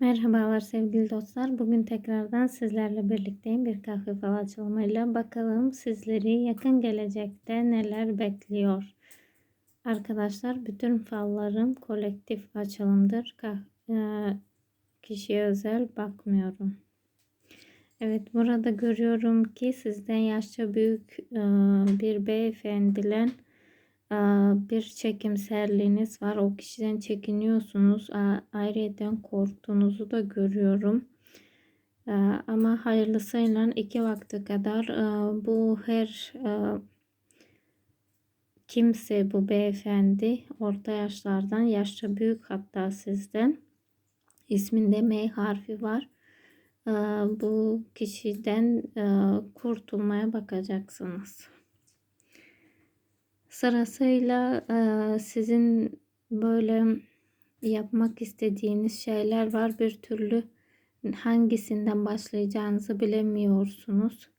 Merhabalar sevgili dostlar. Bugün tekrardan sizlerle birlikteyim. Bir kahve fal açılımıyla bakalım sizleri yakın gelecekte neler bekliyor. Arkadaşlar bütün fallarım kolektif açılımdır. E, kişiye özel bakmıyorum. Evet burada görüyorum ki sizden yaşça büyük e, bir beyefendilen bir çekimserliğiniz var. O kişiden çekiniyorsunuz. Ayrıca korktuğunuzu da görüyorum. Ama hayırlısıyla iki vakte kadar bu her kimse bu beyefendi orta yaşlardan yaşça büyük hatta sizden isminde M harfi var. Bu kişiden kurtulmaya bakacaksınız. Sırasıyla e, sizin böyle yapmak istediğiniz şeyler var. Bir türlü hangisinden başlayacağınızı bilemiyorsunuz.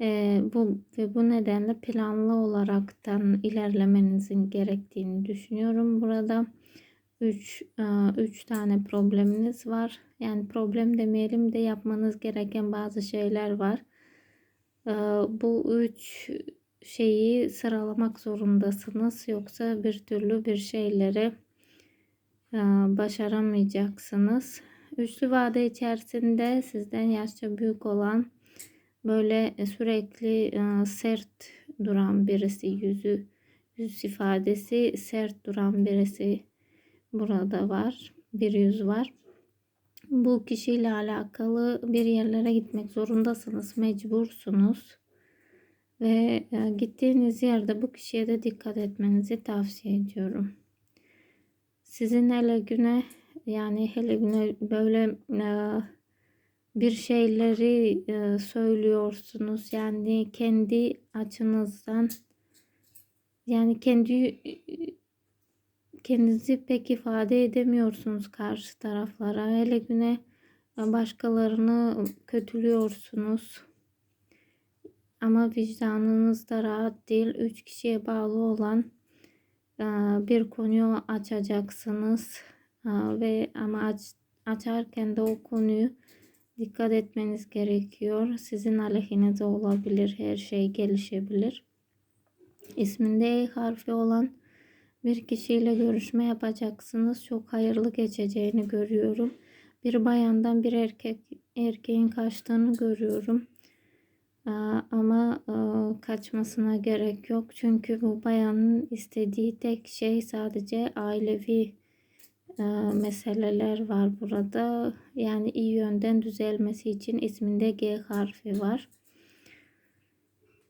E, bu ve bu nedenle planlı olaraktan ilerlemenizin gerektiğini düşünüyorum. Burada 3 3 tane probleminiz var. Yani problem demeyelim de yapmanız gereken bazı şeyler var. E, bu 3 şeyi sıralamak zorundasınız. Yoksa bir türlü bir şeyleri e, başaramayacaksınız. Üçlü vade içerisinde sizden yaşça büyük olan böyle sürekli e, sert duran birisi yüzü yüz ifadesi sert duran birisi burada var. Bir yüz var. Bu kişiyle alakalı bir yerlere gitmek zorundasınız. Mecbursunuz. Ve e, gittiğiniz yerde bu kişiye de dikkat etmenizi tavsiye ediyorum. Sizin hele güne yani hele güne böyle e, bir şeyleri e, söylüyorsunuz. Yani kendi açınızdan yani kendi kendinizi pek ifade edemiyorsunuz karşı taraflara. Hele güne başkalarını kötülüyorsunuz ama vicdanınız da rahat değil. Üç kişiye bağlı olan e, bir konuyu açacaksınız e, ve ama aç, açarken de o konuyu dikkat etmeniz gerekiyor. Sizin aleyhinize olabilir. Her şey gelişebilir. İsminde E harfi olan bir kişiyle görüşme yapacaksınız. Çok hayırlı geçeceğini görüyorum. Bir bayandan bir erkek erkeğin kaçtığını görüyorum. Ama kaçmasına gerek yok. Çünkü bu bayanın istediği tek şey sadece ailevi meseleler var burada. Yani iyi yönden düzelmesi için isminde G harfi var.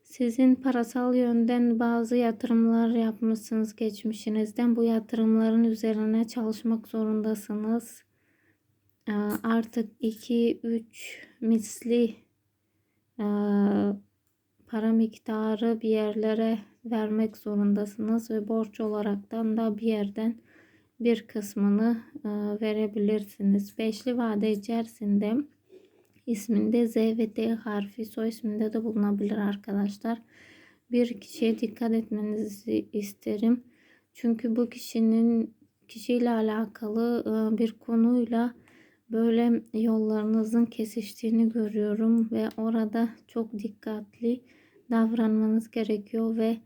Sizin parasal yönden bazı yatırımlar yapmışsınız geçmişinizden. Bu yatırımların üzerine çalışmak zorundasınız. Artık 2-3 misli para miktarı bir yerlere vermek zorundasınız ve borç olaraktan da bir yerden bir kısmını verebilirsiniz. Beşli vade içerisinde isminde Z ve D harfi soy isminde de bulunabilir arkadaşlar. Bir kişiye dikkat etmenizi isterim. Çünkü bu kişinin kişiyle alakalı bir konuyla böyle yollarınızın kesiştiğini görüyorum ve orada çok dikkatli davranmanız gerekiyor ve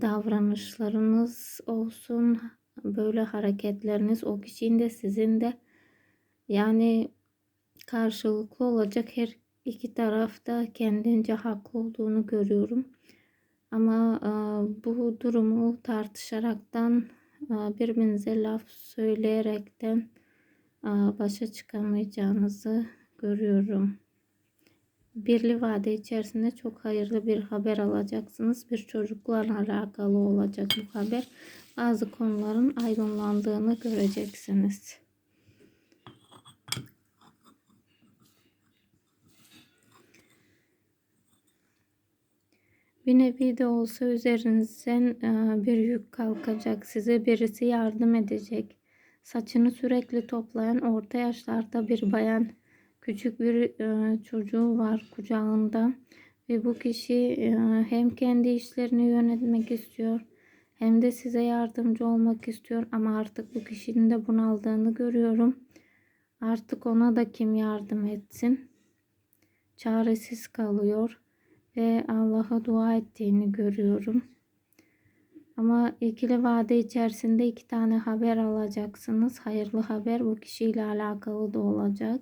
davranışlarınız olsun böyle hareketleriniz o kişinin de sizin de yani karşılıklı olacak her iki tarafta kendince haklı olduğunu görüyorum. Ama bu durumu tartışaraktan birbirinize laf söyleyerekten başa çıkamayacağınızı görüyorum. Birli vade içerisinde çok hayırlı bir haber alacaksınız. Bir çocuklarla alakalı olacak bu haber. Bazı konuların aydınlandığını göreceksiniz. Bir nevi de olsa üzerinizden bir yük kalkacak. Size birisi yardım edecek Saçını sürekli toplayan orta yaşlarda bir bayan. Küçük bir e, çocuğu var kucağında. Ve bu kişi e, hem kendi işlerini yönetmek istiyor hem de size yardımcı olmak istiyor ama artık bu kişinin de bunaldığını görüyorum. Artık ona da kim yardım etsin? Çaresiz kalıyor ve Allah'a dua ettiğini görüyorum. Ama ikili vade içerisinde iki tane haber alacaksınız. Hayırlı haber bu kişiyle alakalı da olacak.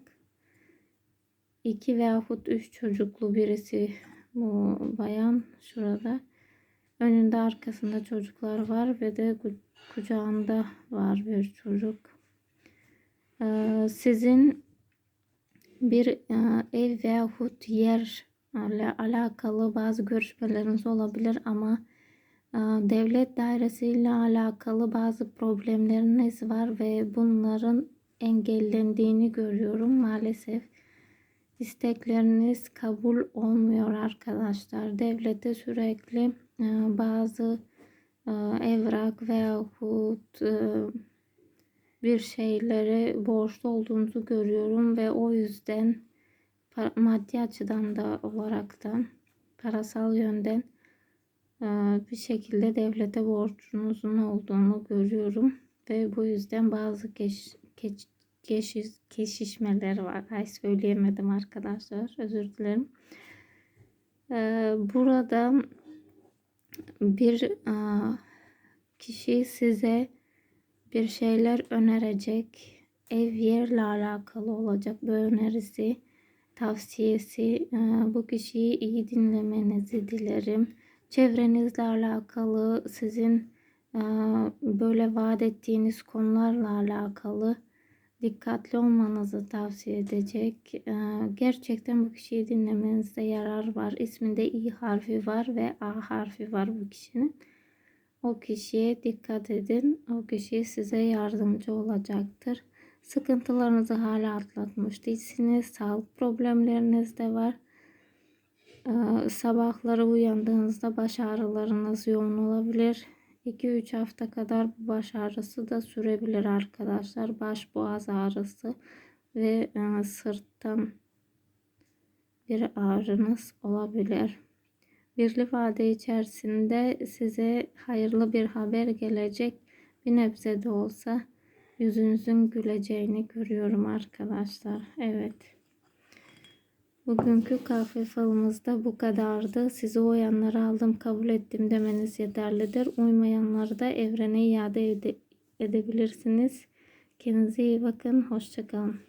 İki veyahut üç çocuklu birisi bu bayan şurada. Önünde arkasında çocuklar var ve de kucağında var bir çocuk. Ee, sizin bir e, ev veyahut yer ile alakalı bazı görüşmeleriniz olabilir ama devlet dairesiyle alakalı bazı problemleriniz var ve bunların engellendiğini görüyorum maalesef. istekleriniz kabul olmuyor arkadaşlar. Devlete sürekli e, bazı evrak veyahut bir şeylere borçlu olduğunuzu görüyorum ve o yüzden maddi açıdan da olaraktan parasal yönden bir şekilde devlete borcunuzun olduğunu görüyorum ve bu yüzden bazı geç, geç, geçiş, geçişmeler var. Ay söyleyemedim arkadaşlar. Özür dilerim. Burada bir kişi size bir şeyler önerecek. Ev yerle alakalı olacak bu önerisi, tavsiyesi. Bu kişiyi iyi dinlemenizi dilerim. Çevrenizle alakalı sizin böyle vaat ettiğiniz konularla alakalı dikkatli olmanızı tavsiye edecek. Gerçekten bu kişiyi dinlemenizde yarar var. İsminde İ harfi var ve A harfi var bu kişinin. O kişiye dikkat edin. O kişi size yardımcı olacaktır. Sıkıntılarınızı hala atlatmış değilsiniz. Sağlık problemleriniz de var. Ee, sabahları uyandığınızda baş ağrılarınız yoğun olabilir. 2-3 hafta kadar bu baş ağrısı da sürebilir arkadaşlar. Baş boğaz ağrısı ve e, sırttan bir ağrınız olabilir. Birli vade içerisinde size hayırlı bir haber gelecek. Bir nebze de olsa yüzünüzün güleceğini görüyorum arkadaşlar. Evet. Bugünkü kahve falımızda bu kadardı. Sizi uyanları aldım kabul ettim demeniz yeterlidir. Uymayanları da evrene iade ede edebilirsiniz. Kendinize iyi bakın. Hoşçakalın.